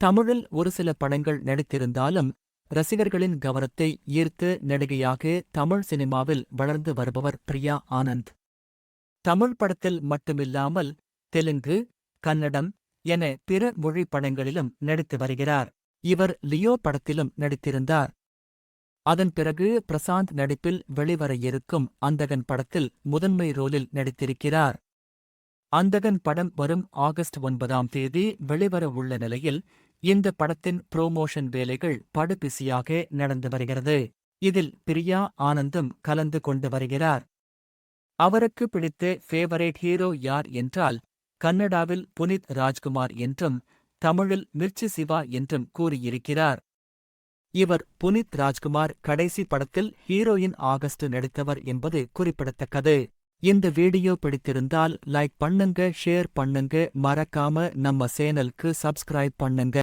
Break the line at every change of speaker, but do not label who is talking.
தமிழில் ஒரு சில படங்கள் நடித்திருந்தாலும் ரசிகர்களின் கவனத்தை ஈர்த்து நடிகையாக தமிழ் சினிமாவில் வளர்ந்து வருபவர் பிரியா ஆனந்த். தமிழ் படத்தில் மட்டுமில்லாமல் தெலுங்கு கன்னடம் என பிற மொழி படங்களிலும் நடித்து வருகிறார். இவர் லியோ படத்திலும் நடித்திருந்தார். அதன் பிறகு பிரசாந்த் நடிப்பில் வெளிவர இருக்கும் அந்தகன் படத்தில் முதன்மை ரோலில் நடித்திருக்கிறார். அந்தகன் படம் வரும் ஆகஸ்ட் ஒன்பதாம் தேதி வெளிவர உள்ள நிலையில் இந்த படத்தின் புரோமோஷன் வேலைகள் படுபிசியாக நடந்து வருகிறது. இதில் பிரியா ஆனந்தும் கலந்து கொண்டு வருகிறார். அவருக்கு பிடித்த ஃபேவரேட் ஹீரோ யார் என்றால் கன்னடாவில் புனித் ராஜ்குமார் என்றும் தமிழில் மிர்ச்சி சிவா என்றும் கூறியிருக்கிறார். இவர் புனித் ராஜ்குமார் கடைசி படத்தில் ஹீரோயின் ஆகஸ்ட் நடித்தவர் என்பது குறிப்பிடத்தக்கது. இந்த வீடியோ பிடித்திருந்தால் லைக் பண்ணுங்க ஷேர் பண்ணுங்க மறக்காம நம்ம சேனலுக்கு சப்ஸ்கிரைப் பண்ணுங்க.